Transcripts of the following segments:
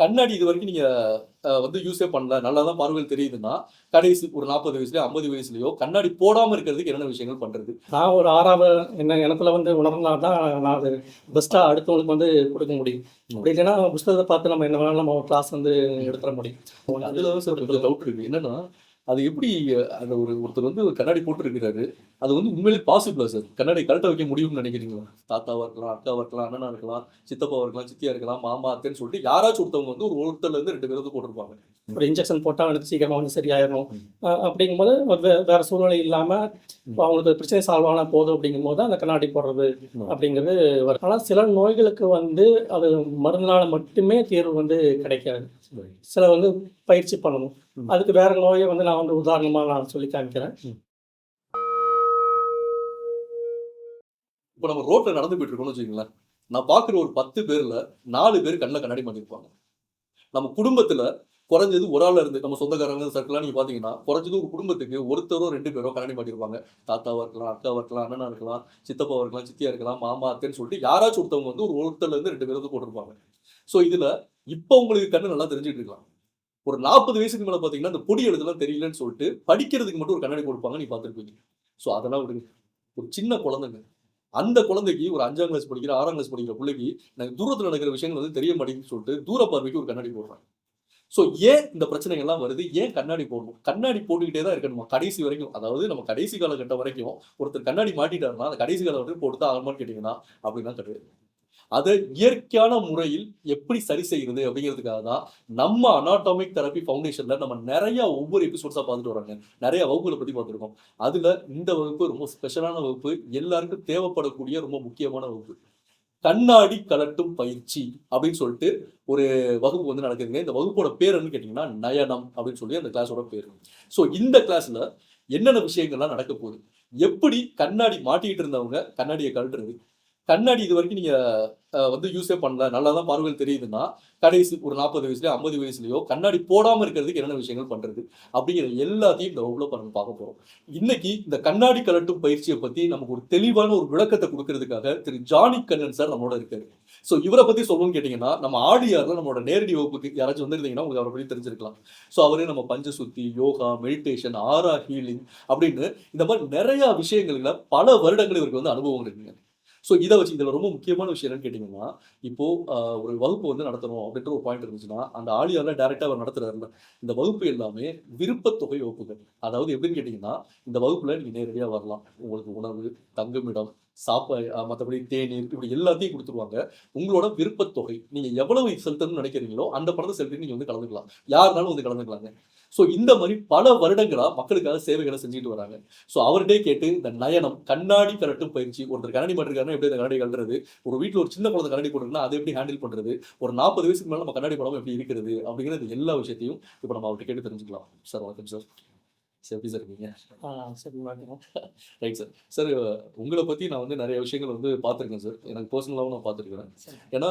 கண்ணாடி இது வரைக்கும் நீங்க வந்து யூஸே பண்ணல. நல்லா தான் பார்வைகள் தெரியுதுன்னா கடைசி ஒரு நாற்பது வயசுலயோ ஐம்பது வயசுலயோ கண்ணாடி போடாம இருக்கிறதுக்கு என்னென்ன விஷயங்கள் பண்றது? நான் ஒரு ஆறாவது என்ன எனக்குள்ள வந்து உணர்ந்தா தான் நான் அது பெஸ்ட்டாக அடுத்தவங்களுக்கு வந்து கொடுக்க முடியும். அப்படி இல்லைன்னா புஸ்தகத்தை பார்த்து நம்ம என்ன வேணாலும் நம்ம கிளாஸ் வந்து எடுத்துட முடியும். அதுல டவுட் இருக்கு. என்னன்னா அது எப்படி அந்த ஒரு ஒருத்தர் வந்து ஒரு கண்ணாடி போட்டுருக்கிறாரு. அது வந்து உண்மையிலே பாசிபிளா சார் கண்ணாடி கரெக்டாக வைக்க முடியும்னு நினைக்கிறீங்களா? தாத்தாவாக இருக்கலாம் அக்காவாக இருக்கலாம் அண்ணனா இருக்கலாம் சித்தப்பாவாக இருக்கலாம் சித்தியா இருக்கலாம் மாமா அத்தைன்னு சொல்லிட்டு யாராச்சும் ஒருத்தவங்க வந்து ஒரு ஒருத்தர்ல இருந்து ரெண்டு பேருக்கு போட்டிருப்பாங்க. ஒரு இன்ஜெக்ஷன் போட்டால் வந்து சீக்கிரமாக வந்து சரியாயிடும் அப்படிங்கும்போது வே வேற சூழ்நிலை இல்லாமல் அவங்களுக்கு பிரச்சனை சால்வ் ஆனால் போதும் அப்படிங்கும்போது அந்த கண்ணாடி போடுறது. அப்படிங்கிறது வரும். ஆனால் சில நோய்களுக்கு வந்து அது மருந்தினால் மட்டுமே தீர்வு வந்து கிடைக்காது. சில வந்து பயிற்சி பண்ணணும். அதுக்கு வேற நோயை வந்து நான் வந்து உதாரணமாக நான் சொல்லி காமிக்கிறேன். இப்போ நம்ம ரோட்ல நடந்து போயிட்டு இருக்கோம்னு வச்சுக்கோங்களேன். நான் பார்க்குற ஒரு பத்து பேர்ல நாலு பேர் கண்ணில் கண்ணாடி மாட்டிருப்பாங்க. நம்ம குடும்பத்துல குறைஞ்சது ஒரு ஆள் இருந்து நம்ம சொந்தக்காரங்க சர்க்கிளாக நீங்க பாத்தீங்கன்னா குறைஞ்சது ஒரு குடும்பத்துக்கு ஒருத்தரோ ரெண்டு பேரோ கண்ணாடி மாட்டிருப்பாங்க தாத்தாவா இருக்கலாம் அக்காவா இருக்கலாம் அண்ணனா இருக்கலாம் சித்தப்பாவா இருக்கலாம் சித்தியா இருக்கலாம் மாமா அத்தைன்னு சொல்லிட்டு யாராச்சும் ஒருத்தவங்க வந்து ஒரு ஒருத்தர்ல இருந்து ரெண்டு பேர் வந்து போட்டிருப்பாங்க. ஸோ இதுல இப்போ உங்களுக்கு கண்ணு நல்லா தெரிஞ்சுட்டு இருக்கலாம். ஒரு நாற்பது வயசுக்கு மேலே பார்த்தீங்கன்னா அந்த பொடி எழுதலாம் தெரியலன்னு சொல்லிட்டு படிக்கிறதுக்கு மட்டும் ஒரு கண்ணாடி கொடுப்பாங்க நீ பார்த்துருப்பீங்க ஸோ அதெல்லாம் விடுங்க. ஒரு சின்ன குழந்தைங்க. அந்த குழந்தைக்கு ஒரு அஞ்சாம் கிளாஸ் படிக்கிற ஆறாம் கிளாஸ் படிக்கிற பிள்ளைக்கு எனக்கு தூரத்தில் நடக்கிற விஷயங்கள் வந்து தெரிய மாட்டேங்குதுன்னு சொல்லிட்டு தூர பார்வைக்கு ஒரு கண்ணாடி போடுறாங்க. ஸோ ஏன் இந்த பிரச்சனைகள் எல்லாம் வருது? ஏன் கண்ணாடி போடணும்? கண்ணாடி போட்டுக்கிட்டே தான் இருக்கணுமா? கடைசி வரைக்கும் அதாவது நம்ம கடைசி காலகட்டம் வரைக்கும் ஒருத்தர் கண்ணாடி மாட்டிட்டாருன்னா அந்த கடைசி காலம் வரைக்கும் போட்டு தான் ஆகணுமான்னு கேட்டிங்கன்னா அப்படிலாம் கிடையாது. அதை இயற்கையான முறையில் எப்படி சரி செய்யுது அப்படிங்கிறதுக்காக தான் நம்ம அனாட்டாமிக் தெரப்பி ஃபவுண்டேஷன்ல நம்ம நிறைய ஒவ்வொரு எபிசோட்ஸாக பார்த்துட்டு வராங்க. நிறைய வகுப்புகளை பற்றி பார்த்துருக்கோம். அதுல இந்த வகுப்பு ரொம்ப ஸ்பெஷலான வகுப்பு. எல்லாருக்கும் தேவைப்படக்கூடிய ரொம்ப முக்கியமான வகுப்பு. கண்ணாடி கலட்டும் பயிற்சி அப்படின்னு சொல்லிட்டு ஒரு வகுப்பு வந்து நடக்குதுங்க. இந்த வகுப்போட பேர் என்னன்னு கேட்டிங்கன்னா நயனம் அப்படின்னு சொல்லி அந்த கிளாஸோட பேர். ஸோ இந்த கிளாஸ்ல என்னென்ன விஷயங்கள்லாம் நடக்க போகுது? எப்படி கண்ணாடி மாட்டிக்கிட்டு இருந்தவங்க கண்ணாடியை கழட்டுறது? கண்ணாடி இது வரைக்கும் நீங்க வந்து யூஸே பண்ணல. நல்லா தான் பார்வைகள் தெரியுதுன்னா கடைசி ஒரு நாற்பது வயசுலயோ ஐம்பது வயசுலயோ கண்ணாடி போடாம இருக்கிறதுக்கு என்னென்ன விஷயங்கள் பண்றது? அப்படிங்கிற எல்லாத்தையும் இந்த வகுப்புல பண்ண பார்க்க போறோம். இன்னைக்கு இந்த கண்ணாடி கலட்டும் பயிற்சியை பத்தி நமக்கு ஒரு தெளிவான ஒரு விளக்கத்தை கொடுக்கறதுக்காக திரு ஜானி கண்ணன் சார் நம்மளோட இருக்காரு. ஸோ இவரை பத்தி சொல்லணும்னு கேட்டீங்கன்னா நம்ம ஆடியார்ல நம்மளோட நேரடி வகுப்புக்கு யாராச்சும் வந்திருந்தீங்கன்னா உங்களுக்கு அவரை பத்தி தெரிஞ்சிருக்கலாம். ஸோ அவரே நம்ம பஞ்சசுத்தி யோகா மெடிடேஷன் ஆரா ஹீலிங் அப்படின்னு இந்த மாதிரி நிறைய விஷயங்கள்ல பல வருடங்கள் இவருக்கு வந்து அனுபவம் இருக்குங்க. ஸோ இதை வச்சு இதில் ரொம்ப முக்கியமான விஷயம் என்னன்னு கேட்டிங்கன்னா இப்போ ஒரு வகுப்பு வந்து நடத்தணும் அப்படின்ற ஒரு பாயிண்ட் இருந்துச்சுன்னா அந்த ஆடியோல டேரெக்டாக அவர் நடத்துறாருல இந்த வகுப்பு எல்லாமே விருப்பத்தொகை வகுப்புகள். அதாவது எப்படின்னு கேட்டிங்கன்னா இந்த வகுப்பில் நீங்கள் நேரடியாக வரலாம். உங்களுக்கு உணவு தங்குமிடம் சாப்பா மற்றபடி தேநீர் இப்படி எல்லாத்தையும் கொடுத்துருவாங்க. உங்களோட விருப்பத்தொகை நீங்கள் எவ்வளவு செலுத்தணும்னு நினைக்கிறீங்களோ அந்த பணத்தை செலுத்தி நீங்கள் வந்து கலந்துக்கலாம். யாருனாலும் வந்து கலந்துக்கலாங்க. ஸோ இந்த மாதிரி பல வருடங்களா மக்களுக்காக சேவைகளை செஞ்சுட்டு வராங்க. ஸோ அவர்கிட்டே கேட்டு இந்த நயனம் கண்ணாடி கரட்டும் பயிற்சி ஒருத்தர் கண்ணாடி மாட்டிருக்காருன்னா எப்படி இந்த கண்ணாடி கலட்டுறது ஒரு வீட்டில் ஒரு சின்ன குழந்தை கண்ணாடி போட்டுருக்குன்னா அதை எப்படி ஹேண்டில் பண்றது? ஒரு நாற்பது வயசுக்கு மேல நம்ம கண்ணாடி படம் எப்படி இருக்கிறது? அப்படிங்கிறது எல்லா விஷயத்தையும் இப்போ நம்ம அவர்கிட்ட கேட்டு தெரிஞ்சுக்கலாம். சார் வணக்கம் சார். சார் எப்படி சார் இருக்கீங்க. ரைட் சார் சார் உங்களை பத்தி நான் வந்து நிறைய விஷயங்கள் வந்து பார்த்துருக்கேன் சார் எனக்கு பர்சனலாகவும் நான் பார்த்துருக்கேன் சரி. ஏன்னா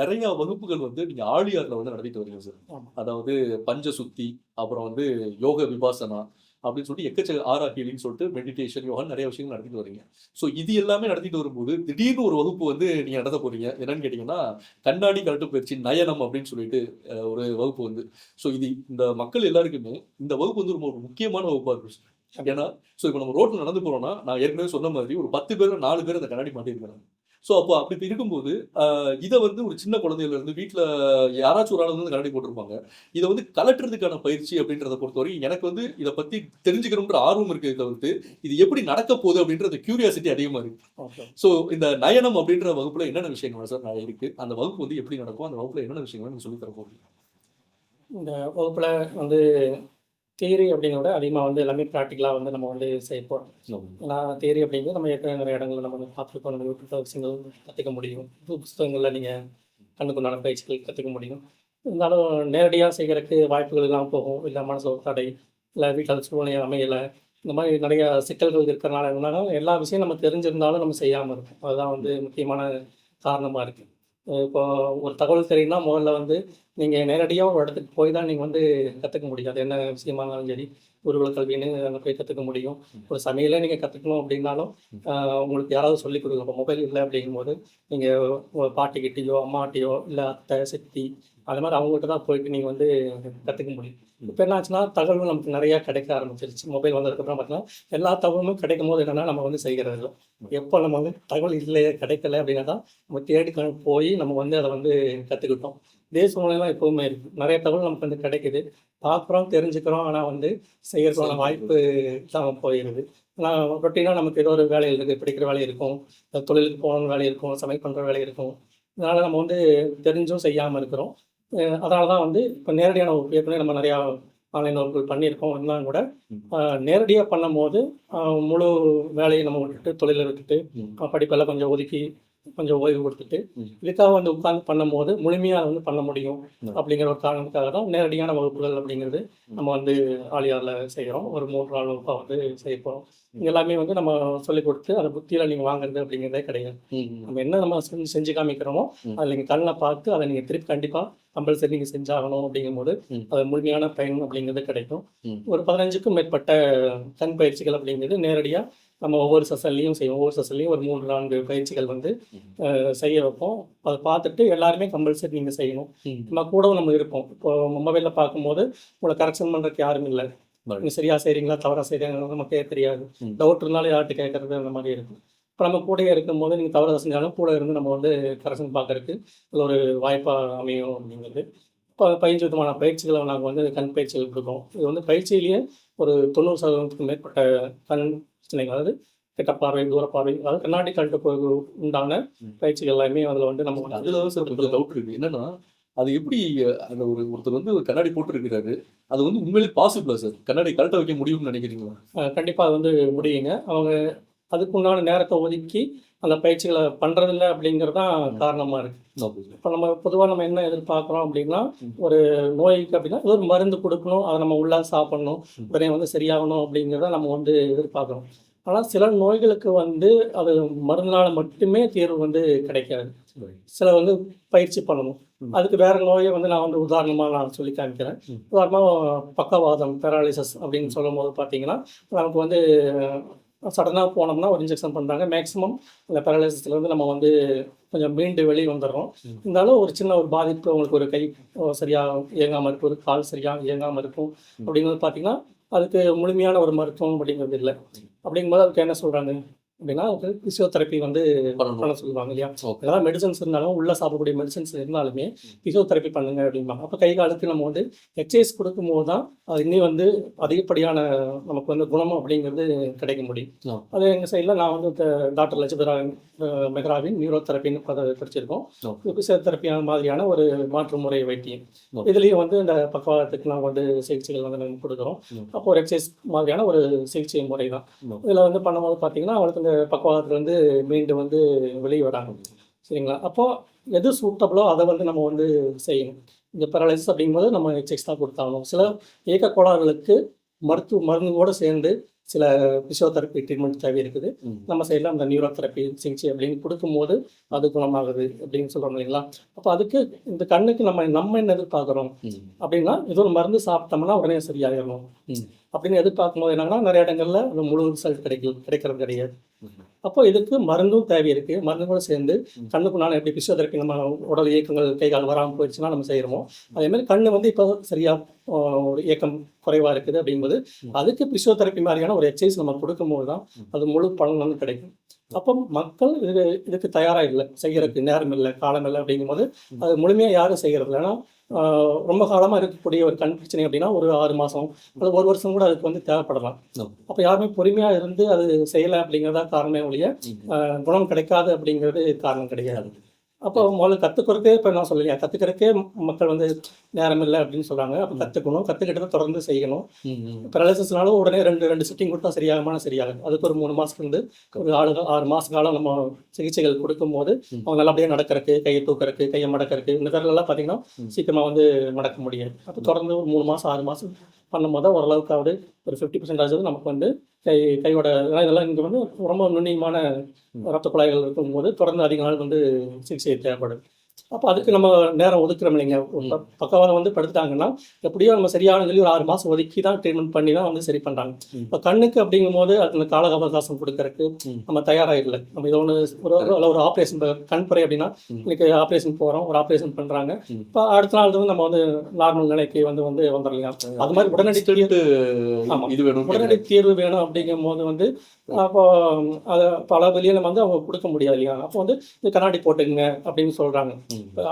நிறைய வகுப்புகள் வந்து நீங்க ஆழியார்ல வந்து நடத்திட்டு வரீங்க சார். அதாவது பஞ்ச சுத்தி அப்புறம் வந்து யோக விபாசனா அப்படின்னு சொல்லிட்டு எக்கச்சக்க ஆரா ஹீலிங் சொல்லிட்டு மெடிடேஷன் யோகா நிறைய விஷயங்கள் நடத்திட்டு வரீங்க ஸோ இது எல்லாமே நடத்திட்டு வரும்போது திடீர்னு ஒரு வகுப்பு வந்து நீங்க நடத்த போறீங்க. என்னன்னு கேட்டீங்கன்னா கண்ணாடி கலட்டு பயிற்சி நயனம் அப்படின்னு சொல்லிட்டு ஒரு வகுப்பு வந்து. ஸோ இது இந்த மக்கள் எல்லாருக்குமே இந்த வகுப்பு வந்து ரொம்ப ஒரு முக்கியமான வகுப்பா இருக்கும். ஏன்னா ஸோ இப்போ நம்ம ரோட்ல நடந்து போறோம்னா நான் ஏற்கனவே சொன்ன மாதிரி ஒரு பத்து பேர் நாலு பேர் அந்த கண்ணாடி மாட்டிருக்காங்க ஸோ அப்போ அப்படி இருக்கும்போது இதை வந்து ஒரு சின்ன குழந்தையில இருந்து வீட்டில் யாராச்சும் ஒரு ஆள் வந்து கண்ணாடி போட்டிருப்பாங்க. இதை வந்து கலட்டுறதுக்கான பயிற்சி அப்படின்றத பொறுத்தவரைக்கும் எனக்கு வந்து இதை பத்தி தெரிஞ்சுக்கணுன்ற ஆர்வம் இருக்கு தவிர்த்து இது எப்படி நடக்க போகுது அப்படின்ற கியூரியாசிட்டி அதிகமா இருக்கு. ஸோ இந்த நயனம் அப்படின்ற வகுப்புல என்னென்ன விஷயங்கள் சார் நான் இருக்கு. அந்த வகுப்பு வந்து எப்படி நடக்கும்? அந்த வகுப்புல என்னென்ன விஷயங்கள் சொல்லி தர போறீங்க? இந்த வகுப்பில் வந்து தியரி அப்படிங்கிறத விட அதிகமாக வந்து எல்லாமே ப்ராக்டிக்கலாக வந்து நம்ம வந்து செய்ய போகிறோம் ஏன்னா தியரி அப்படிங்கிறது நம்ம ஏற்கனவே நிறைய இடங்களில் நம்ம வந்து பார்த்துருக்கோம். நம்ம யூடியூப்ல விஷயங்கள் கற்றுக்க முடியும். புது புத்தகங்களில் நீங்கள் கண்ணுக்குண்டான பயிற்சிகள் கற்றுக்க முடியும். இருந்தாலும் நேரடியாக செய்கிறதுக்கு வாய்ப்புகள் எல்லாம் போகும். இல்லை மனசில் தடை. இல்லை வீட்டில் சூழ்நிலை அமையலை. இந்த மாதிரி நிறைய சிக்கல்கள் இருக்கிறனால என்னன்னா எல்லா விஷயம் நம்ம தெரிஞ்சிருந்தாலும் நம்ம செய்யாமல் இருக்கும் அதுதான் வந்து முக்கியமான காரணமாக இருக்குது இப்போ ஒரு தகவல் தெரியும்னா முதல்ல வந்து நீங்கள் நேரடியாக ஒரு இடத்துக்கு போய் தான் நீங்கள் வந்து கற்றுக்க முடியும். அது என்ன விஷயமா இருந்தாலும் சரி குருகுல கல்வின்னு அங்கே போய் கற்றுக்க முடியும். ஒரு சமையலே நீங்கள் கற்றுக்கணும் அப்படின்னாலும் உங்களுக்கு யாராவது சொல்லிக் கொடுங்க இப்போ மொபைல் இல்லை அப்படிங்கும்போது நீங்கள் பாட்டிக்கிட்டேயோ அம்மாட்டியோ இல்லை அத்தை சித்தி அது மாதிரி அவங்ககிட்ட தான் போயிட்டு நீங்கள் வந்து கற்றுக்க முடியும். இப்போ என்ன ஆச்சுன்னா தகவல் நமக்கு நிறையா கிடைக்க ஆரம்பிச்சிருச்சு. மொபைல் வந்ததுக்கப்புறம் பார்த்தீங்கன்னா எல்லா தகவலும் கிடைக்கும் போது என்னென்னா நம்ம வந்து செய்கிறது இல்லை எப்போ நம்ம வந்து தகவல் இல்லை கிடைக்கல அப்படின்னா தான் நம்ம தேடி போய் நம்ம வந்து அதை வந்து கற்றுக்கிட்டோம் இதே சூழ்நிலைலாம் எப்போவுமே இருக்குது நிறைய தகவல் நமக்கு வந்து கிடைக்குது. பார்க்குறோம் தெரிஞ்சுக்கிறோம். ஆனால் வந்து செய்யறதுக்கான வாய்ப்பு இல்லாமல் போயிடுது ஆனால் ரொட்டீனாக நமக்கு ஏதோ ஒரு வேலை இருக்குது படிக்கிற வேலை இருக்கும். தொழிலுக்கு போகணும் வேலை இருக்கும். சமையல் பண்ணுற வேலை இருக்கும். இதனால் நம்ம வந்து தெரிஞ்சும் செய்யாமல் இருக்கிறோம். அதனால தான் வந்து இப்போ நேரடியான ஏற்கனவே நம்ம நிறையா ஆன்லைன் வகுப்புகள் பண்ணியிருக்கோம். இருந்தாலும் கூட நேரடியாக பண்ணும்போது ஆஹ் முழு வேலையை நம்ம விட்டுட்டு தொழிலை விட்டுட்டு படிப்பெல்லாம் கொஞ்சம் ஒதுக்கி கொஞ்சம் ஓய்வு கொடுத்துட்டு. இதுக்காக வந்து உட்கார்ந்து பண்ணும்போது முழுமையாக வந்து பண்ண முடியும். அப்படிங்கிற ஒரு காரணத்துக்காக தான் நேரடியான வகுப்புகள் அப்படிங்கிறது நம்ம வந்து ஆலியாரில் செய்கிறோம் ஒரு மூன்று நாள் வகுப்பாக வந்து செய்ய போகிறோம் எல்லாமே வந்து நம்ம சொல்லிக் கொடுத்து அதை புத்தியில் நீங்கள் வாங்குறது அப்படிங்கிறதே கிடையாது. நம்ம என்ன நம்ம செஞ்சு செஞ்சு காமிக்கிறோமோ. அதை நீங்கள் கண்ணில் பார்த்து அதை நீங்கள் திருப்பி கண்டிப்பாக கம்பல்சரி நீங்கள் செஞ்சாகணும் அப்படிங்கும்போது. அது முழுமையான பயன் அப்படிங்கிறது கிடைக்கும். ஒரு பதினஞ்சுக்கும் மேற்பட்ட கண் பயிற்சிகள் அப்படிங்கிறது நேரடியாக நம்ம ஒவ்வொரு செஷன்லையும் செய்வோம். ஒவ்வொரு செஷன்லையும் ஒரு மூன்று நான்கு பயிற்சிகள் வந்து செய்ய வைப்போம். அதை பார்த்துட்டு எல்லாருமே கம்பல்சரி நீங்கள் செய்யணும். நம்ம கூடவும் நம்ம இருப்போம். இப்போ மொபைலில் பார்க்கும்போது உங்களை கரெக்ஷன் பண்ணுறதுக்கு யாரும் இல்லை. நீங்கள் சரியாக செய்கிறீங்களா தவறாக செய்கிறீங்களா நமக்கே தெரியாது. டவுட் இருந்தாலும் யார்கிட்ட கேட்கறது அந்த மாதிரி இருக்கும். இப்போ நம்ம கூடயே இருக்கும்போது நீங்கள் தவறாக செஞ்சாலும் கூட இருந்து நம்ம வந்து கரெக்ஷன் பார்க்கறதுக்கு இது ஒரு வாய்ப்பாக அமையும் அப்படிங்கிறது. இப்போ பதினஞ்சு விதமான பயிற்சிகளை நாங்கள் வந்து கண் பயிற்சிகள் கொடுக்கோம் இது வந்து பயிற்சியிலேயே ஒரு தொண்ணூறு சதவீதத்துக்கு மேற்பட்ட கண் பிரச்சனைகள் அதாவது கிட்ட பார்வை தூர பார்வை அதாவது கண்ணாடி கழுட்டு உண்டான. பயிற்சிகள் எல்லாமே அதில் வந்து நம்ம அதுல சார் கொஞ்சம் டவுட் இருக்கு. என்னன்னா அது எப்படி அந்த ஒரு ஒருத்தர் வந்து ஒரு கண்ணாடி போட்டு இருக்கிறாரு அது வந்து உண்மையிலே பாசிபிளா சார்? கண்ணாடி கரெக்டா வைக்க முடியும்னு நினைக்கிறீங்களா? கண்டிப்பாக அது வந்து முடியுங்க. அவங்க அதுக்குண்டான நேரத்தை ஒதுக்கி அந்த பயிற்சிகளை பண்ணுறதில்ல அப்படிங்கிறது தான் காரணமாக இருக்குது இப்போ நம்ம பொதுவாக நம்ம என்ன எதிர்பார்க்குறோம் அப்படின்னா. ஒரு நோய்க்கு அப்படின்னா ஏதோ ஒரு மருந்து கொடுக்கணும் அதை நம்ம உள்ளே சாப்பிடணும். உடனே வந்து சரியாகணும் அப்படிங்கிறத நம்ம வந்து எதிர்பார்க்குறோம். ஆனால் சில நோய்களுக்கு வந்து அது மருந்தினால் மட்டுமே தீர்வு வந்து கிடைக்காது. சில வந்து பயிற்சி பண்ணணும். அதுக்கு வேற நோயை வந்து நான் வந்து உதாரணமாக நான் சொல்லி காமிக்கிறேன். உதாரணமாக பக்கவாதம் பேராலிசஸ் அப்படின்னு சொல்லும் போது பார்த்தீங்கன்னா நமக்கு வந்து சடனாக போனோம்னா ஒரு இன்ஜெக்ஷன் பண்ணுறாங்க மேக்ஸிமம் அந்த பேரலைசிஸ்ல இருந்து நம்ம வந்து கொஞ்சம் மீண்டு வெளியே வந்துடுறோம். இருந்தாலும் ஒரு சின்ன ஒரு பாதிப்பு உங்களுக்கு ஒரு கை அஹ், சரியா இயங்காமல் இருக்கும் ஒரு கால் சரியா இயங்காமல் இருக்கும். அப்படிங்கிறது பார்த்தீங்கன்னா அதுக்கு முழுமையான ஒரு மருத்துவம் அப்படிங்கிறது இல்லை. அப்படிங்கும்போது அதுக்கு என்ன சொல்கிறாங்க அப்படின்னா அதுக்கு பிசியோதெரப்பி வந்து. பண்ண சொல்லுவாங்க இல்லையா ஓகே ஏதாவது மெடிசன்ஸ் இருந்தாலும் உள்ள சாப்பிடக்கூடிய மெடிசன்ஸ் இருந்தாலுமே பிசியோதெரப்பி பண்ணுங்க அப்படிம்பாங்க அப்போ கை காலுக்கு நம்ம வந்து எக்ஸசைஸ் கொடுக்கும்போது தான் அது இன்னும் வந்து அதிகப்படியான நமக்கு வந்து குணம் அப்படிங்கிறது கிடைக்க முடியும். அது எங்கள் சைடில் நான் வந்து டாக்டர் லட்சபரா மெஹ்ராவின் நியூரோ தெரப்பின்னு படிச்சிருக்கோம் ஆ. பிசியோதெரப்பி மாதிரியான ஒரு மாற்று முறை வைத்தியம். இதுலேயும் வந்து இந்த பக்கவாதத்துக்கு நாங்கள் வந்து சிகிச்சைகள் வந்து நாங்கள் கொடுக்குறோம். அப்போ ஒரு எக்ஸசைஸ் மாதிரியான ஒரு சிகிச்சை முறை தான். இதில் வந்து பண்ணும்போது பார்த்தீங்கன்னா அவங்களுக்கு இந்த பக்கவாதத்துலேருந்து மீண்டு வந்து வெளியே வராங்க சரிங்களா அப்போது எது சூட்டபிளோ அதை வந்து நம்ம வந்து செய்யணும் இந்த பேரலைசிஸ் அப்படிங்கும்போது நம்ம எக்ஸசைஸ் தான் கொடுத்தாகணும் சில இயக்க கோளாறுகளுக்கு மருத்துவ மருந்துகளோடு சேர்ந்து சில பிசியோதெரப்பி ட்ரீட்மெண்ட் தேவை இருக்குது. நம்ம சைடில் அந்த நியூரோ தெரப்பி சிகிச்சை அப்படின்னு கொடுக்கும்போது அது குணமாகுது அப்படின்னு சொல்கிறோம் இல்லைங்களா அப்போ அதுக்கு இந்த கண்ணுக்கு நம்ம நம்ம என்ன எதிர்பார்க்குறோம். அப்படின்னா ஏதோ ஒரு மருந்து சாப்பிட்டோம்னா உடனே சரியாயிடணும். அப்படின்னு எதிர்பார்க்கும் போது என்னன்னா நிறைய இடங்கள்ல முழு ரிசல்ட் கிடைக்கல கிடைக்கிறது கிடையாது. அப்போ இதுக்கு மருந்தும் தேவை இருக்கு மருந்து கூட சேர்ந்து ம். கண்ணுக்குனால எப்படி பிசியோதெரப்பி நம்ம உடல் இயக்கங்கள் கை கால் வராமல் போயிடுச்சுன்னா நம்ம செய்கிறோமோ அதே மாதிரி கண்ணு வந்து இப்போ சரியா ஒரு இயக்கம் குறைவா இருக்குது அப்படிங்கும்போது. அதுக்கு பிசியோதெரப்பி மாதிரியான ஒரு எக்ஸசைஸ் நம்ம கொடுக்கும்போது தான் ம். அது முழு பலன் வந்து கிடைக்கும் அப்போ மக்கள் இது இதுக்கு தயாராக இல்லை செய்யறதுக்கு நேரம் இல்லை காலம் இல்லை அப்படிங்கும்போது. அது முழுமையாக யாரும் செய்யறது இல்லை ஏன்னா ஆஹ், ரொம்ப காலமாக இருக்கக்கூடிய ஒரு கண் பிரச்சனை அப்படின்னா ஒரு ஆறு மாதம் அல்லது ஒரு வருஷம் கூட அதுக்கு வந்து தேவைப்படலாம். அப்போ யாருமே பொறுமையாக இருந்து அது செய்யலை அப்படிங்கிறதா காரணமே ஒழிய குணம் கிடைக்காது அப்படிங்கிறது காரணம் கிடையாது. அப்போ முதல்ல கற்றுக்கிறதே இப்போ நான் சொல்லலையா. கற்றுக்கிறதுக்கே மக்கள் வந்து நேரம் இல்லை அப்படின்னு சொல்கிறாங்க அப்போ கற்றுக்கணும் கற்றுக்கிட்டு தான் தொடர்ந்து செய்யணும். பேரலைசிஸ்னாலும் உடனே ரெண்டு ரெண்டு சிட்டிங் கொடுத்தா சரியாகுமான சரியாகும் அதுக்கு ஒரு மூணு மாதத்துலேருந்து ஒரு ஆறு ஆறு மாத காலம் நம்ம சிகிச்சைகள் கொடுக்கும்போது. அவங்க நல்லபடியாக நடக்கிறதுக்கு கையை தூக்கறதுக்கு கையை மடக்கிறதுக்கு இந்த விரலெல்லாம் பார்த்தீங்கன்னா. சீக்கிரமாக வந்து மடக்க முடியாது. அப்போ தொடர்ந்து ஒரு மூணு மாதம் ஆறு மாதம் பண்ணும்போது ஓரளவுக்காவது ஒரு ஃபிஃப்டி பர்சன்டேஜ் நமக்கு வந்து கை கையோட இதெல்லாம் இங்கே வந்து ரொம்ப நுண்ணியமான. ரத்த குழாய்கள் இருக்கும்போது தொடர்ந்து அதிக நாள் வந்து சிகிச்சை தேவைப்படுது அப்போ அதுக்கு நம்ம நேரம் ஒதுக்குறோம் இல்லைங்க. பக்கவாதம் வந்து படுத்துட்டாங்கன்னா எப்படியோ நம்ம சரியான சொல்லி ஒரு ஆறு மாதம் ஒதுக்கி தான் ட்ரீட்மெண்ட் பண்ணி தான் வந்து சரி பண்ணுறாங்க. இப்போ கண்ணுக்கு அப்படிங்கும் போது அதுக்கு கால அவகாசம் கொடுக்கறதுக்கு. நம்ம தயாராகிடல நம்ம இது ஒன்று ஒரு ஒரு- ஆப்ரேஷன் கண் புரை அப்படின்னா. இன்னைக்கு ஆப்ரேஷன் போகிறோம் ஒரு ஆப்ரேஷன் பண்ணுறாங்க. இப்போ அடுத்த நாள் வந்து நம்ம வந்து நார்மல் நிலைக்கு வந்து வந்து வந்துடலாம் அது மாதிரி உடனடி Instant, ஆமா. இது வேணும் உடனடி தீர்வு வேணும் அப்படிங்கும் போது வந்து அப்போ அதை பல வெளியில வந்து அவங்க கொடுக்க முடியாது இல்லையா அப்போ வந்து இது கண்ணாடி போட்டுங்க அப்படின்னு சொல்றாங்க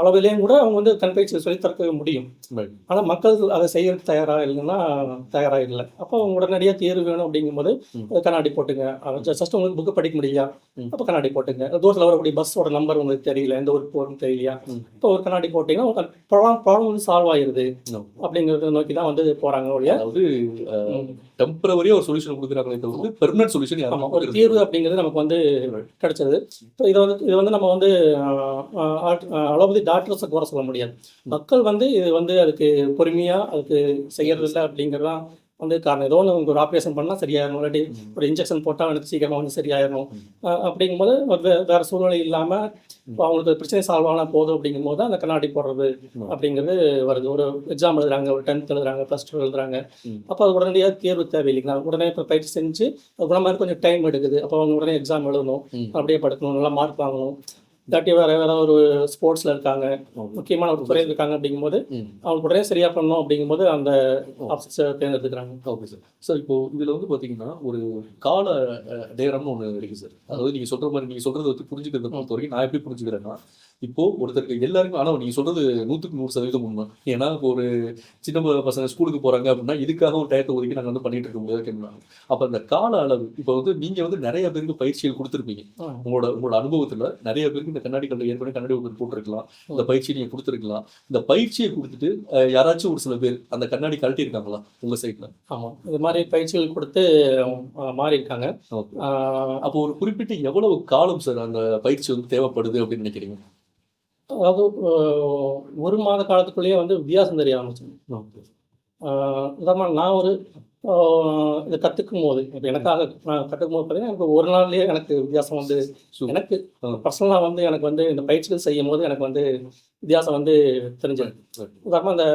அளவிலையும் கூட அவங்க வந்து கண் பயிற்சி சொல்லி தர முடியும். ஆனால் மக்கள் அதை செய்யறதுக்கு தயாரா இல்லைன்னா தயாரா இல்லை அப்போ அவங்க உடனடியாக தீர்வு வேணும் அப்படிங்கும்போது ம். அது கண்ணாடி போட்டுங்க ஜஸ்ட் உங்களுக்கு புக்கு படிக்க முடியலையா. அப்போ கண்ணாடி போட்டுங்க தூரத்தில் வரக்கூடிய பஸ்ஸோட நம்பர் உங்களுக்கு தெரியல எந்த ஊருக்கு போகணும்னு தெரியலையா. இப்போ ஒரு கண்ணாடி போட்டிங்கன்னா ப்ராப்ளம் வந்து சால்வ் ஆயிருது. அப்படிங்கிறத நோக்கி தான் வந்து போறாங்க அதாவது. டெம்பரவரியா ஒரு சொல்யூஷன் கொடுக்குறாங்களே தவிர்த்து பெர்மனன்ட் சொல்யூஷன் ஆமா யாரும் ஒரு தீர்வு அப்படிங்கிறது நமக்கு வந்து கிடைச்சது. இப்போ இதை வந்து இது வந்து நம்ம வந்து அளவுதி டாக்டர்ஸை குறை சொல்ல முடியாது. மக்கள் வந்து இது வந்து அதுக்கு பொறுமையாக அதுக்கு செய்யறது இல்லை அப்படிங்கிறதான் வந்து காரணம். ஏதோ ஒன்று ஒரு ஆப்ரேஷன் பண்ணால் சரியாயிரும். இல்லாட்டி ஒரு இன்ஜெக்ஷன் போட்டால் எனக்கு சீக்கிரமாக வந்து சரியாயிரும். அஹ் அப்படிங்கும்போது வேறு சூழ்நிலை இல்லாமல் இப்போ அவங்களுக்கு பிரச்சனை சால்வ் ஆனால் போதும் அப்படிங்கும்போது அந்த கண்ணாடி போடுறது அப்படிங்கிறது வருது. ஒரு எக்ஸாம் எழுதுறாங்க ஒரு டென்த் எழுதுறாங்க ப்ளஸ் டூ எழுதுறாங்க. அப்போ அது உடனடியாக தேர்வு தேவையில்லைங்களா உடனே இப்போ பயிற்சி செஞ்சு குணமாக கொஞ்சம் டைம் எடுக்குது. அப்போ அவங்க உடனே எக்ஸாம் எழுதணும். அப்படியே படுக்கணும். நல்லா மார்க் வாங்கணும். இல்லாட்டி வேறு வேற ஒரு ஸ்போர்ட்ஸில் இருக்காங்க. முக்கியமான ஒரு துறையில் இருக்காங்க அப்படிங்கும்போது ம். அவங்களுக்கு உடனே சரியாக பண்ணணும் அப்படிங்கும்போது அந்த ஆப்ஷன்ஸை தேர்ந்தெடுத்துக்கிறாங்க ஓகே சார். சார் இப்போ இதுல வந்து பாத்தீங்கன்னா ஒரு கால நேரம்னு ஒண்ணு இருக்கு சார். அதாவது நீங்க சொல்ற மாதிரி நீங்க சொல்றதை வச்சு புரிஞ்சுக்கிறத பொறுத்த வரைக்கும் நான் எப்படி புரிஞ்சுக்கிறேன்னா இப்போ ஒருத்தருக்கு எல்லாருக்கும் ஆனா நீங்க சொல்றது நூத்துக்கு நூறு சதவீதம் உண்மை. ஏன்னா இப்போ ஒரு சின்ன பசங்க ஸ்கூலுக்கு போறாங்க அப்படின்னா இதுக்காக ஒரு டயத்தை ஒதுக்கி நாங்க வந்து பண்ணிட்டு இருக்க முடியாது கேட்கலாம் அப்ப அந்த கால அளவு இப்போ வந்து நீங்க வந்து நிறைய பேருக்கு பயிற்சிகள் கொடுத்துருப்பீங்க. உங்களோட உங்களோட அனுபவத்துல நிறைய பேருக்கு இந்த கண்ணாடி கல்ல ஏற்கனவே கண்ணாடி ஒன்று போட்டிருக்கலாம். இந்த பயிற்சியை நீங்க கொடுத்துருக்கலாம். இந்த பயிற்சியை கொடுத்துட்டு யாராச்சும் ஒரு சில பேர் அந்த கண்ணாடி கழட்டி இருக்காங்களா உங்க சைட்ல ஆமாம் இது மாதிரி பயிற்சிகள் கொடுத்து மாறி இருக்காங்க. அப்போ ஒரு குறிப்பிட்ட எவ்வளவு காலம் சார் அந்த பயிற்சி வந்து தேவைப்படுது அப்படின்னு நினைக்கிறீங்க? அதாவது ஒரு மாத காலத்துக்குள்ளேயே வந்து வித்தியாசம் தெரிய ஆரம்பிச்சேன் உதாரணமாக நான் ஒரு இதை கற்றுக்கும் போது இப்போ எனக்காக நான் கற்றுக்கும் போது பார்த்தீங்கன்னா எனக்கு ஒரு நாள்லயே எனக்கு வித்தியாசம் வந்து. எனக்கு. பர்சனலாக வந்து எனக்கு வந்து இந்த பயிற்சிகள் செய்யும் போது எனக்கு வந்து வித்தியாசம் வந்து தெரிஞ்சது. உதாரணமாக அந்த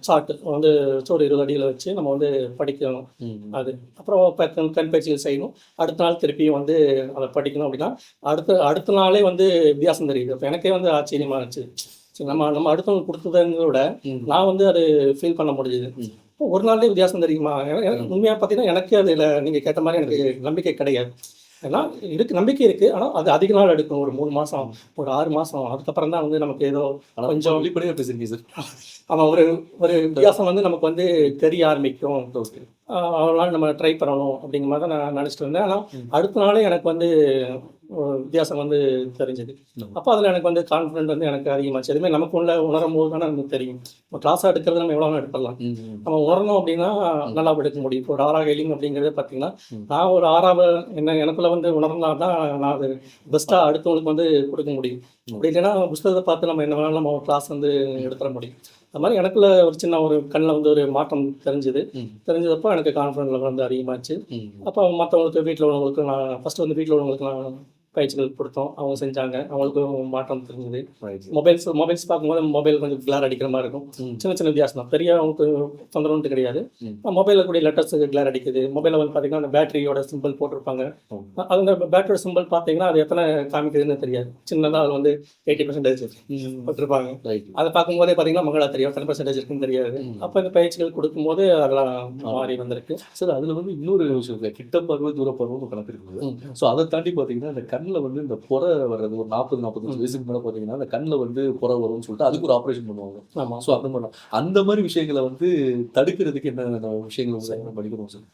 சார்ட்டு வந்து ஒரு இருபது அடியில் வச்சு நம்ம வந்து படிக்கணும். அது அப்புறம் கண் பயிற்சிகள் செய்யணும் அடுத்த நாள் திருப்பியும் வந்து அதை படிக்கணும் அப்படின்னா அடுத்த அடுத்த நாளே வந்து வித்தியாசம் தெரியுது அப்போ எனக்கே வந்து ஆச்சரியமா இருந்துச்சு சரி நம்ம நம்ம அடுத்தவங்க கொடுத்ததை விட. நான் வந்து அது ஃபீல் பண்ண முடியுது ம். இப்போ ஒரு நாள்லேயே வித்தியாசம் தெரியுமா? உண்மையாக பார்த்தீங்கன்னா எனக்கு அதில் நீங்கள் கேட்ட மாதிரி எனக்கு நம்பிக்கை கிடையாது. ஏன்னா இருக்கு நம்பிக்கை இருக்கு. ஆனால் அது அதிக நாள் எடுக்கும். ஒரு மூணு மாதம் ஒரு ஆறு மாதம் அதுக்கப்புறம் தான் வந்து நமக்கு ஏதோ கொஞ்சம் வெளிப்படையா பேசுறீங்க சார் ஆமாம் ஒரு ஒரு வித்தியாசம் வந்து நமக்கு வந்து தெரிய ஆரம்பிக்கும். அவ்வளோ நாள் நம்ம ட்ரை பண்ணணும் அப்படிங்கிற மாதிரி தான் நான் நினச்சிட்டு இருந்தேன். ஆனால். அடுத்த நாளே எனக்கு வந்து வித்தியாசம் வந்து தெரிஞ்சது. அப்போ அதில் எனக்கு வந்து கான்ஃபிடென்ட் வந்து எனக்கு அதிகமாச்சு. எதுவுமே நமக்கு உள்ள உணரும் போது தானே நமக்கு தெரியும். இப்போ கிளாஸாக எடுக்கிறது நம்ம எவ்வளோ எடுத்துடலாம். நம்ம உணரணும் அப்படின்னா நல்லா எடுக்க முடியும். இப்போ ஒரு ஆறாக ஹெலிங் அப்படிங்கிறது பார்த்தீங்கன்னா. நான் ஒரு ஆறாவது என்ன எனக்குள்ள வந்து உணர்ந்தா தான் நான் அது பெஸ்ட்டாக அடுத்தவங்களுக்கு வந்து கொடுக்க முடியும். அப்படி இல்லைன்னா புஸ்தகத்தை பார்த்து நம்ம என்ன வேணாலும் நம்ம கிளாஸ் வந்து எடுத்துட முடியும். அது மாதிரி எனக்குள்ள ஒரு சின்ன ஒரு கண்ணில் வந்து ஒரு மாற்றம் தெரிஞ்சுது. தெரிஞ்சதப்போ எனக்கு கான்ஃபிடன்ஸ் லெவல் வந்து அதிகமாச்சு. அப்போ மற்றவங்களுக்கு வீட்டில் உள்ளவங்களுக்கு நான் ஃபர்ஸ்ட் வந்து வீட்டில் உள்ளவங்களுக்கு நான் பயிற்சிகள் கொடுத்தோம். அவங்க செஞ்சாங்க. அவங்களுக்கும் மாற்றம் தெரிஞ்சது. மொபைல்ஸ் மொபைல்ஸ் பார்க்கும்போது மொபைல் கொஞ்சம் கிளார் அடிக்கிற மாதிரி இருக்கும். சின்ன சின்ன வித்தியாசம் தான் பெரிய அவங்களுக்கு தொந்தரவுன்ட்டு கிடையாது. மொபைலில் கூடிய லெட்டர்ஸுக்கு கிளார் அடிக்குது. மொபைலில் வந்து பார்த்தீங்கன்னா அந்த பேட்டரியோட சிம்பிள் போட்டிருப்பாங்க. அந்த பேட்டரியோட சிம்பிள் பார்த்தீங்கன்னா அது எத்தனை காமிக்குதுன்னு தெரியாது. சின்னதாக அது வந்து எயிட்டி பர்சன்டேஜ். போட்டிருப்பாங்க. அதை பார்க்கும்போதே பார்த்தீங்கன்னா மங்களா தெரியும். எத்தனை பர்சன்டேஜ் இருக்குன்னு தெரியாது. அப்போ இந்த பயிற்சிகள் கொடுக்கும்போது அதெல்லாம் மாறி வந்திருக்கு. சார் அதுல வந்து இன்னொரு விஷயம் கிட்ட பார்வை தூர பார்வை கணக்கு இருக்குது. ஸோ அதை தாண்டி பார்த்தீங்கன்னா இந்த கண்ணில் வந்து இந்த புற வர்றது ஒரு நாற்பது நாற்பத்தஞ்சு வயசுக்கு மேலே பார்த்தீங்கன்னா அந்த கண்ணில் வந்து புற வரும்னு சொல்லிட்டு அதுக்கு ஒரு ஆப்ரேஷன் பண்ணுவாங்க. ஸோ அந்த மாதிரி. அந்த மாதிரி விஷயங்களை வந்து தடுக்கிறதுக்கு என்ன விஷயங்கள் படிக்கணும் சார்?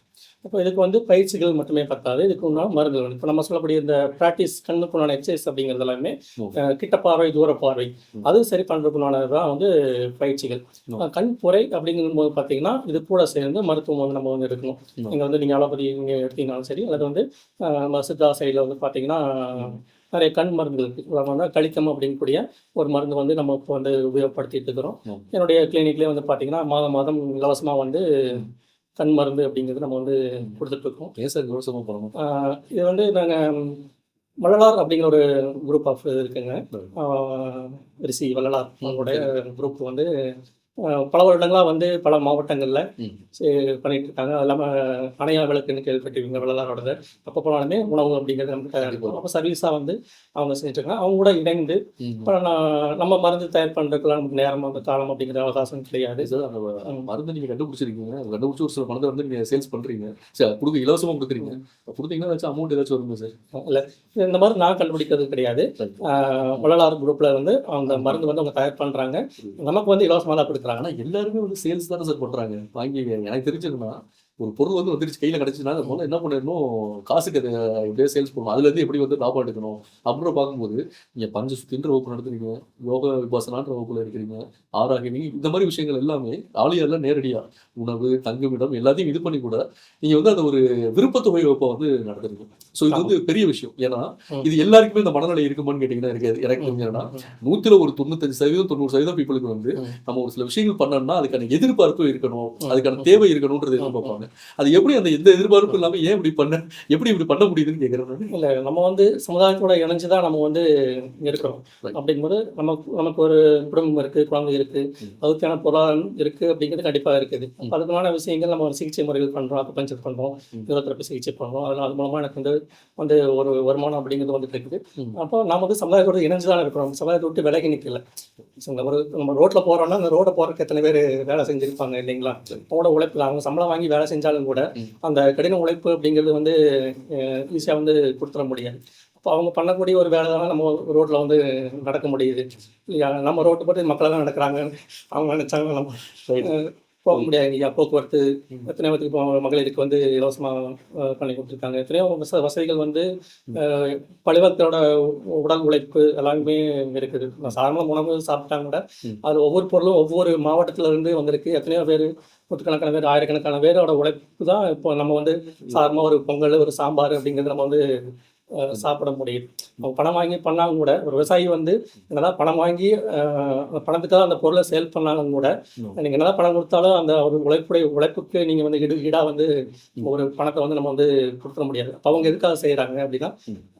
இப்போ இதுக்கு வந்து பயிற்சிகள் மட்டுமே பத்தாது. இதுக்கு உண்டான மருந்துகள். இப்போ நம்ம சொல்லக்கூடிய இந்த ப்ராக்டிஸ் கண்ணுக்குண்டான எக்ஸசைஸ் அப்படிங்கிறது எல்லாமே கிட்ட பார்வை தூர பார்வை. அது சரி பண்ணுறதுக்குண்டானது தான் வந்து பயிற்சிகள். கண் புரை அப்படிங்கும்போது பார்த்தீங்கன்னா இது கூட சேர்ந்து மருத்துவம் வந்து நம்ம வந்து எடுக்கணும். நீங்கள் வந்து நீங்கள் அலோபதி நீங்கள் எடுத்தீங்கனாலும் சரி அல்லது வந்து சித்தா சைடில் வந்து பார்த்தீங்கன்னா நிறைய கண் மருந்துகள் கலிக்கம் அப்படிங்கக்கூடிய ஒரு மருந்து வந்து நம்ம இப்போ வந்து உபயோகப்படுத்திட்டு இருக்கிறோம். என்னுடைய கிளினிக்லேயே வந்து பார்த்தீங்கன்னா மாதம் மாதம் இலவசமாக வந்து கண் மருந்து அப்படிங்கிறது நம்ம வந்து கொடுத்துட்ருக்கோம் இலவசமாக ஆஹ் இது வந்து நாங்கள் வள்ளலார் அப்படிங்கிற ஒரு குரூப் ஆஃப் இருக்குங்க. ஆஹ் ரிஷி வள்ளலார் அவங்களுடைய குரூப் வந்து பல வருடங்களாக வந்து பல மாவட்டங்களில். பண்ணிட்டு இருக்காங்க அது இல்லாமல் அணையா விளக்குன்னு கேள்விப்பட்டிருக்கீங்க வள்ளலாரோடது அப்போ போனாலுமே உணவு அப்படிங்கிறது நமக்கு தயாரிப்போம் அப்போ சர்வீஸாக வந்து அவங்க செஞ்சுட்டு இருக்காங்க அவங்க கூட இணைந்து. இப்போ நம்ம மருந்து தயார் பண்ணுறதுக்குலாம் நமக்கு நேரம் அந்த காலம் அப்படிங்கிற அவகாசம் கிடையாது. மருந்து நீங்க கண்டுபிடிச்சிருக்கீங்க. கண்டுபிடிச்சி ஒரு சில மருந்து வந்து நீங்க சேல்ஸ் பண்றீங்க. சரி கொடுக்க இலவசமா கொடுக்குறீங்க. கொடுத்தீங்கன்னா ஏதாச்சும் அமௌண்ட் ஏதாச்சும் வருமா சார்? இல்லை இந்த மாதிரி நான் கண்டுபிடிக்கிறது கிடையாது. ஆஹ் வள்ளலார் குரூப்பில் வந்து அந்த மருந்து வந்து அவங்க தயார் பண்ணுறாங்க நமக்கு வந்து இலவசமாக தான் கொடுக்குறாங்க. ஆனா எல்லாருமே வந்து சேல்ஸ் தானே சார் பண்றாங்க. வாங்கி எனக்கு தெரிஞ்சதுன்னா ஒரு பொருள் வந்து வந்துருச்சு கையில கிடைச்சுன்னா அது முதல்ல என்ன பண்ணிடணும்? காசுக்கு அதை எப்படியே சேல்ஸ் பண்ணணும். அதுல இருந்து எப்படி வந்து லாபம் எடுக்கணும்? அப்படின்னு பார்க்கும்போது நீங்க பஞ்ச சுத்தின்ற வகுப்பு நடத்துறீங்க யோக விபாசனான்ற வகுப்புல இருக்கிறீங்க ஆராகினி இந்த மாதிரி விஷயங்கள் எல்லாமே ஆலியார்ல நேரடியா உணவு தங்குமிடம் எல்லாத்தையும் இது பண்ணி கூட நீங்க வந்து அந்த ஒரு விருப்பத்தொகை வகுப்பை வந்து நடத்துறீங்க. ஸோ இது வந்து பெரிய விஷயம். ஏன்னா. இது எல்லாருக்குமே இந்த மனநிலை இருக்குமான்னு கேட்டீங்கன்னா இருக்காது. எனக்கு தெரிஞ்சதுன்னா நூத்துல ஒரு தொண்ணூத்தஞ்சு சதவீதம் தொண்ணூறு சதவீதம் பீப்புளுக்கு வந்து. நம்ம ஒரு சில விஷயங்கள் பண்ணோம்னா அதுக்கான எதிர்பார்ப்பு இருக்கணும் அதுக்கான தேவை இருக்கணும்ன்றது எதிர்பார்ப்பாங்க. அது எப்படி அந்த எந்த எதிர்பார்ப்பும் இல்லாம ஏன் இப்படி பண்ண எப்படி இப்படி பண்ண முடியுதுன்னு கேட்கறேன். இல்லை நம்ம வந்து சமுதாயத்தோட இணைஞ்சு தான் நம்ம வந்து இருக்கிறோம். அப்படிங்கும்போது நமக்கு நமக்கு ஒரு குடும்பம் இருக்குது குழந்தை இருக்குது. அதுக்கான பொருளாதாரம் இருக்குது அப்படிங்கிறது கண்டிப்பாக இருக்குது அப்ப அதுக்கான விஷயங்கள் நம்ம ஒரு சிகிச்சை முறைகள் பண்ணுறோம் அக்குபஞ்சர் பண்ணுறோம் ம். பிசியோதெரப்பி சிகிச்சை பண்ணுறோம் அதனால் அது மூலமாக எனக்கு வந்து வந்து ஒரு வருமானம் அப்படிங்கிறது வந்து இருக்குது. அப்போ நம்ம வந்து சமுதாயத்தோட இணைஞ்சு தான் இருக்கிறோம் சமுதாயத்தை விட்டு விலகி நிற்கல ஒரு நம்ம ரோட்டில் போகிறோம்னா அந்த ரோடை போகிறதுக்கு எத்தனை பேர் வேலை செஞ்சுருப்பாங்க இல்லைங்களா அவங்களோட உழைப்பு அவங்க சம்பளம் வாங்கி வேலை செஞ்சாலும் கூட. அந்த கடின உழைப்பு அப்படிங்கிறது வந்து ஈஸியாக வந்து கொடுத்துட முடியாது. அப்போ அவங்க பண்ணக்கூடிய ஒரு வேலை தானே நம்ம ரோட்டில் வந்து நடக்க முடியுது. இல்லையா நம்ம ரோட்டு போட்டு மக்களாக தான் நடக்கிறாங்க. அவங்க நினைச்சாங்க நம்ம போக முடியாது. இல்லையா போக்குவரத்து ம். எத்தனையோ பேருக்கு இப்போ மகளிருக்கு வந்து இலவசமாக பண்ணி கொடுத்துருக்காங்க. எத்தனையோ வச வசதிகள் வந்து பழிவத்தோட உடல் உழைப்பு எல்லாமே இருக்குது. சாதாரண உணவு சாப்பிட்டா கூட. அது ஒவ்வொரு பொருளும் ஒவ்வொரு மாவட்டத்துல இருந்து வந்திருக்கு. எத்தனையோ பேர் நூற்றுக்கணக்கான பேர் ஆயிரக்கணக்கான பேரோட உழைப்பு தான் இப்போ நம்ம வந்து சாதாரணமாக ஒரு பொங்கல் ஒரு சாம்பார் அப்படிங்கிறது நம்ம வந்து சாப்பிட முடியுது அவங்க பணம் வாங்கி பண்ணாலும் கூட ஒரு விவசாயி வந்து என்னதான் பணம் வாங்கி பணத்துக்காக அந்த பொருளை சேல் பண்ணாலும் கூட. நீங்கள் என்னதான் பணம் கொடுத்தாலும் அந்த ஒரு உழைப்புடைய உழைப்புக்கு நீங்கள் வந்து இடு ஈடாக வந்து ஒரு பணத்தை வந்து நம்ம வந்து கொடுத்துட முடியாது அப்போ அவங்க எதுக்காக செய்கிறாங்க அப்படின்னா.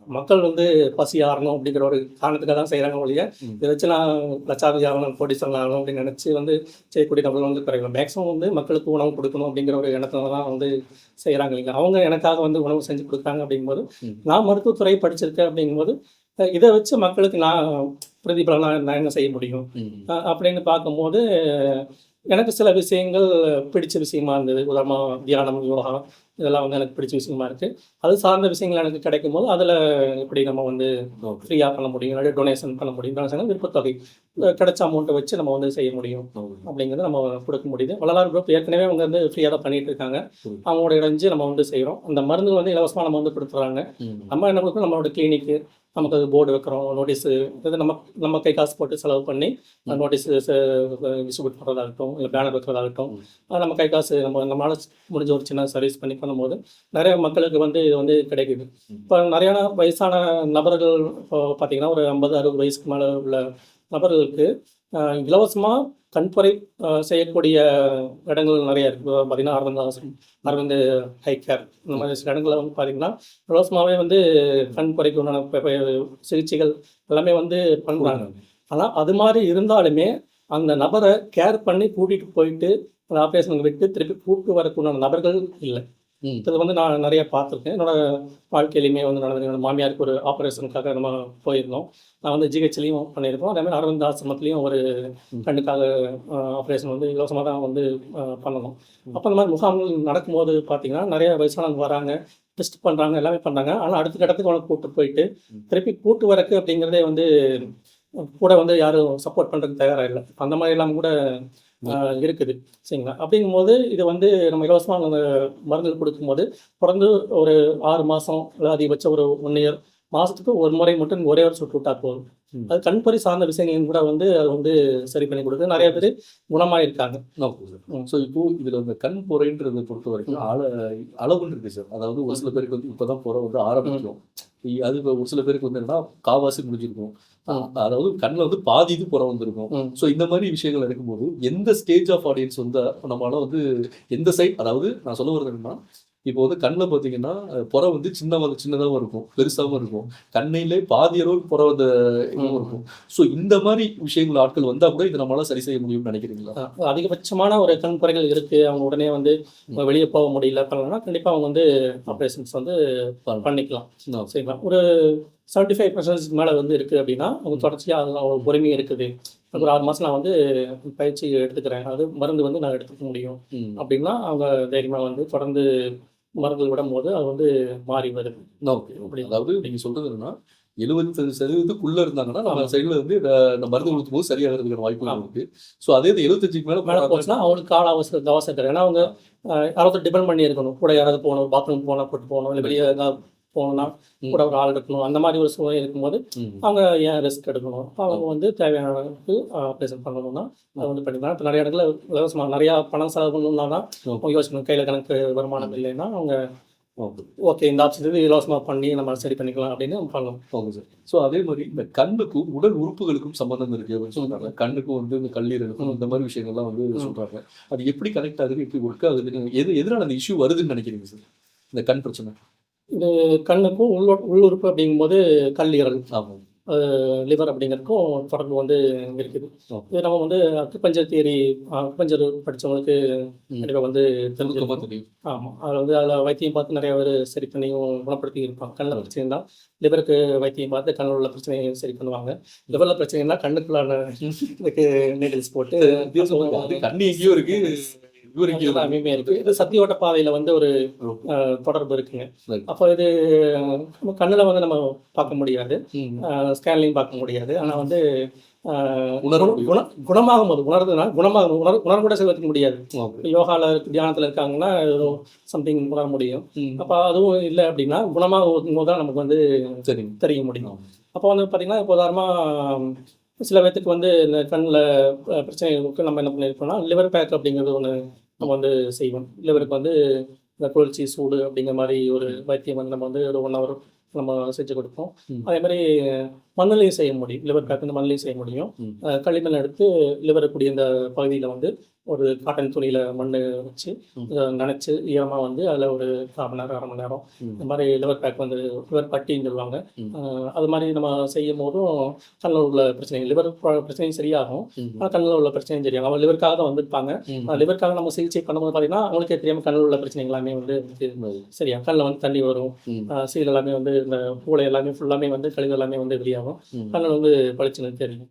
மக்கள் வந்து பசி ஆறணும் அப்படிங்கிற ஒரு காரணத்துக்காக தான் செய்கிறாங்க ஒழிய. இதை வச்சு நான் லட்சாதி ஆகணும் கோடீஸ்வரன் ஆகணும் அப்படின்னு நினச்சி வந்து செய்யக்கூடிய நபர்கள் வந்து குறைவு மேக்ஸிமம் வந்து மக்களுக்கு உணவு கொடுக்கணும் அப்படிங்கிற ஒரு எண்ணத்துல தான் வந்து செய்கிறாங்க இல்லைங்க அவங்க எனக்காக வந்து உணவு செஞ்சு கொடுக்குறாங்க அப்படிங்கும்போது. நான் மருத்துவத்துறை படிச்சிருக்கேன் அப்படிங்கும்போது இதை வச்சு மக்களுக்கு நான் பிரதிபலனா நான் என்ன செய்ய முடியும் அப்படின்னு பார்க்கும்போது எனக்கு சில விஷயங்கள் பிடிச்ச விஷயமா இருந்தது. உதாரணமாக தியானம் யோகா இதெல்லாம் வந்து எனக்கு பிடிச்ச விஷயமா இருக்குது அது சார்ந்த விஷயங்கள் எனக்கு கிடைக்கும் போது அதில் எப்படி நம்ம வந்து. ஃப்ரீயாக பண்ண முடியும்? இல்லாட்டி டொனேஷன் பண்ண முடியும்? டொனேஷன் விருப்பத்தொகை. கிடைச்ச அமௌண்ட்டை வச்சு நம்ம வந்து செய்ய முடியும். அப்படிங்கிறத நம்ம கொடுக்க முடியுது. வள்ளலார் குரூப் ஏற்கனவே அவங்க வந்து ஃப்ரீயாக தான் பண்ணிட்டு இருக்காங்க. அவங்களோட இணைஞ்சு நம்ம வந்து செய்கிறோம் அந்த மருந்து வந்து இலவசமாக நம்ம வந்து கொடுத்துட்றாங்க ம். நம்ம என்ன கொடுக்கணும் நம்மளோட கிளினிக்கு நமக்கு அது போர்டு வைக்கிறோம் நோட்டீஸு இது நம்ம நம்ம கை காசு போட்டு செலவு பண்ணி நோட்டீஸ் டிஸ்ட்ரிபியூட் பண்ணுறதாகட்டும் இல்லை பேனர் வைக்கிறதாகட்டும். அது நம்ம கை காசு நம்ம நம்மளால் முடிஞ்ச ஒரு சின்ன சர்வீஸ் பண்ணி பண்ணும்போது நிறைய மக்களுக்கு வந்து இது வந்து கிடைக்குது. இப்போ நிறைய வயசான நபர்கள் இப்போ பார்த்தீங்கன்னா ஒரு ஐம்பது அறுபது வயசுக்கு மேலே உள்ள நபர்களுக்கு இலவசமாக கண்பறை அஹ், செய்யக்கூடிய இடங்கள் நிறைய இருக்குது பார்த்தீங்கன்னா அரவிந்த் ஆசிரம் அரவிந்த் ஹை கேர் இந்த மாதிரி சில இடங்களில் வந்து பார்த்தீங்கன்னா இலவசமாகவே வந்து கண் பறைக்கு உண்டான சிகிச்சைகள் எல்லாமே வந்து பண்ணுறாங்க ஆனால் அது மாதிரி இருந்தாலுமே அந்த நபரை கேர் பண்ணி கூட்டிகிட்டு போயிட்டு அந்த ஆப்ரேஷனுக்கு விட்டு திருப்பி கூட்டு வரக்கு உண்டான நபர்கள் இல்லை. இது வந்து நான் நிறைய பார்த்துருக்கேன் என்னோட வாழ்க்கையிலையுமே வந்து நடந்தது என்னோட மாமியாருக்கு ஒரு ஆப்ரேஷனுக்காக நம்ம போயிருந்தோம். நான் வந்து ஜிஹெச்லேயும் பண்ணியிருக்கோம். அதே மாதிரி அரவிந்த் ஆசிரமத்துலேயும் ஒரு. கண்ணுக்காக ஆப்ரேஷன் வந்து இலவசமாக தான் வந்து பண்ணணும். அப்போ இந்த மாதிரி முகாம்கள் நடக்கும்போது பார்த்தீங்கன்னா நிறைய வயசானவங்க வராங்க டெஸ்ட் பண்ணுறாங்க எல்லாமே பண்ணுறாங்க ஆனால் அடுத்த கட்டத்துக்கு அவனை கூட்டு போயிட்டு. திருப்பி கூட்டு வரக்கு அப்படிங்கிறதே வந்து கூட வந்து யாரும் சப்போர்ட் பண்ணுறதுக்கு தயாராக இல்லை. அந்த மாதிரி எல்லாம் கூட இருக்குது. சரிங்களா? அப்படிங்கும்போது இது வந்து நம்ம இலவசமாக அந்த மருந்துகள் கொடுக்கும்போது பிறந்து ஒரு ஆறு மாதம் இல்லை அதிகபட்சம் ஒரு ஒன் இயர் மாதத்துக்கு ஒரு முறை மட்டும் ஒரே ஒரு சுட்டு விட்டா போதும். அது கண்பறி சார்ந்த விஷயங்கள் கூட வந்து அது வந்து சரி பண்ணி கொடுக்குது நிறைய பேர் குணமாயிருக்காங்க. ஸோ இப்போ இதுல இந்த கண் பொறைன்றதை பொறுத்த வரைக்கும் அள அளவுன்னு இருக்கு சார். அதாவது ஒரு சில பேருக்கு வந்து இப்பதான் புற வந்து ஆரம்பிக்கும் அது இப்ப ஒரு சில பேருக்கு வந்து என்னன்னா காவாசி முடிஞ்சிருக்கும். அதாவது கண்ணில் வந்து பாதி இது புறம் வந்திருக்கும். ஸோ இந்த மாதிரி விஷயங்கள் இருக்கும்போது எந்த ஸ்டேஜ் ஆஃப் ஆடியன்ஸ் வந்து நம்மளால வந்து எந்த சைட் அதாவது நான் சொல்ல வருது என்னன்னா இப்போ வந்து கண்ணில் பார்த்தீங்கன்னா புறை வந்து சின்னதாக சின்னதாகவும் இருக்கும் பெருசாகவும் இருக்கும். கண்ணையிலே பாதி அளவுக்கு புறை வந்து இருக்கும். ஸோ இந்த மாதிரி விஷயங்கள் ஆட்கள் வந்தால் கூட இதை நம்மளால சரி செய்ய முடியும்னு நினைக்கிறீங்களா? அதிகபட்சமான ஒரு கண் குறைகள் இருக்கு. அவங்க உடனே வந்து வெளியே போக முடியல பண்ணலன்னா கண்டிப்பா அவங்க வந்து ஆப்ரேஷன்ஸ் வந்து. பண்ணிக்கலாம். சரிங்களா? ஒரு செவன்டி ஃபைவ் பர்சன்டேஜ் மேலே வந்து இருக்குது அப்படின்னா அவங்க தொடர்ச்சியாக அவங்க பொறுமையாக இருக்குது. ஒரு ஆறு மாதம் நான் வந்து பயிற்சி எடுத்துக்கிறேன். அது மருந்து வந்து நான் எடுத்துக்க முடியும். அப்படின்னா அவங்க தைரியமாக வந்து தொடர்ந்து மருந்து விடும் போது அது வந்து மாறி வருது. ஓகே அப்படி. அதாவது நீங்க சொல்றது என்னன்னா எழுபத்தஞ்சு சதவீதத்துக்குள்ள இருந்தாங்கன்னா நம்ம சைடுல வந்து இந்த மருந்து கொடுக்கும் போது சரியாகிறதுக்கான வாய்ப்புகள் இருக்கு. ஸோ அதே இது எழுபத்தஞ்சுக்கு மேல மேலே போச்சுன்னா அவங்களுக்கு கால அவசர அவசரம் கிடையாது ஏன்னா அவங்க யாராவது டிபெண்ட் பண்ணி இருக்கணும் கூட யாராவது போகணும் பாத்ரூம் போனால் கூட்டு போகணும் இல்லை வெளியே போகணும்னா. கூட ஒரு ஆள் இருக்கணும் அந்த மாதிரி ஒரு சூழ்நிலை இருக்கும்போது. அவங்க ஏன் ரிஸ்க் எடுக்கணும்? அவங்க வந்து தேவையான அளவுக்கு ஆப்ரேஷன் பண்ணணும்னா அதை வந்து பண்ணிக்கலாம். இப்போ நிறைய இடத்துல இலவசமாக நிறையா பணம் செலவு பண்ணணும்னா தான் யோசிக்கணும். கையில் கணக்கு வருமானம் இல்லைன்னா அவங்க ஓகே. இந்த ஆப்ஷன் இது இலவசமாக பண்ணி நம்ம சரி பண்ணிக்கலாம் அப்படின்னு பண்ணலாம் ஓகே சார். ஸோ அதே மாதிரி இந்த கண்ணுக்கும் உடல் உறுப்புகளுக்கும் சம்பந்தம் இருக்கு அப்படின்னு சொல்றாங்க. கண்ணுக்கும் வந்து இந்த கல்லீரலுக்கும் இந்த மாதிரி விஷயங்கள்லாம் வந்து சொல்றாங்க. அது எப்படி கனெக்ட் ஆகுது எப்படி ஒர்க் ஆகுது? எது எதனால அந்த இஷ்யூ வருதுன்னு நினைக்கிறீங்க சார்? இந்த கண் பிரச்சனை. இது கண்ணுக்கும் உள்ள உள்ளுறுப்பு அப்படிங்கும்போது கல்லீரல் ஆமாம். லிவர் அப்படிங்கிறதுக்கும் தொடர்பு வந்து இருக்குது. இது நம்ம வந்து அக்குப்பஞ்சர் தியரி அக்குப்பஞ்சர் படித்தவங்களுக்கு. கண்டிப்பாக வந்து தெரிஞ்சிருக்கும். தெரியும். ஆமாம் அதில் வந்து அதில் வைத்தியம் பார்த்து நிறைய பேர் சரி பண்ணியும் குணப்படுத்தி இருப்பாங்க கண்ணில் பிரச்சனை இருந்தால் லிவருக்கு வைத்தியம் பார்த்து கண்ணில் உள்ள பிரச்சனையை சரி பண்ணுவாங்க. லிவரில் பிரச்சனை இருந்தால் கண்ணுக்குள்ளான இதுக்கு நீடில்ஸ் போட்டு கண்ணு எங்கேயோ இருக்கு இவர் எங்கேயோ இருக்கு. எல்லாமே இருக்கு. இது சத்தியோட்ட பாதையில் வந்து ஒரு தொடர்பு இருக்குங்க. அப்போ இது கண்ணில் வந்து நம்ம பார்க்க முடியாது. ஸ்கேன்லையும் பார்க்க முடியாது. ஆனால் வந்து குணமாகும் போது உணர்றதுனா குணமாகும் உணர் உணர கூட செய்வதற்கு முடியாது. யோகால தியானத்தில் இருக்காங்கன்னா ஏதோ சம்திங் உணர முடியும். அப்போ அதுவும் இல்லை அப்படின்னா குணமாகும் போது தான் நமக்கு வந்து தெரிய முடியும். அப்போ வந்து பார்த்திங்கன்னா இப்போ உதாரணமாக சில பேர்த்துக்கு வந்து இந்த கண்ணில் பிரச்சனைகளுக்கு நம்ம என்ன பண்ணியிருக்கோம்னா லிவர் பேக் அப்படிங்கிறது ஒன்று நம்ம வந்து செய்வோம். லிவருக்கு வந்து இந்த குளிர்ச்சி சூடு அப்படிங்கிற மாதிரி ஒரு வைத்தியம் வந்து நம்ம வந்து ஒரு ஒன் ஹவர் நம்ம செஞ்சு கொடுப்போம். அதே மாதிரி மண்ணிலையும் செய்ய முடியும். லிவர் பேக் வந்து மண்ணிலையும் செய்ய முடியும். களிமண் எடுத்து லிவர் கூடிய இந்த பகுதியில் வந்து ஒரு காட்டன் துணியில் மண் வச்சு நனைச்சு ஈரமாக வந்து அதில் ஒரு கால் மணி நேரம் அரை மணி நேரம். இந்த மாதிரி லிவர் பேக் வந்து லிவர் பட்டின்னு சொல்லுவாங்க. அது மாதிரி நம்ம செய்யும் போதும் கண்ணில் உள்ள பிரச்சனை லிவர் பிரச்சனையும் சரியாகும். ஆனால் கண்ணில் உள்ள பிரச்சனையும் சரியாகும். அவங்க லிவருக்காக தான் வந்திருப்பாங்க. லிவருக்காக நம்ம சிகிச்சை பண்ணும்போது பார்த்தீங்கன்னா அவங்களுக்கே தெரியாமல் கண்ணில் உள்ள பிரச்சனைகள் எல்லாமே வந்து சரியா? கண்ணில் வந்து தண்ணி வரும். சீல் எல்லாமே வந்து இந்த பூளை எல்லாமே ஃபுல்லாமே வந்து கழிவு எல்லாமே வந்து வெளியாகும். கண்ணில் வந்து பளிச்சுன்னு தெரியும்.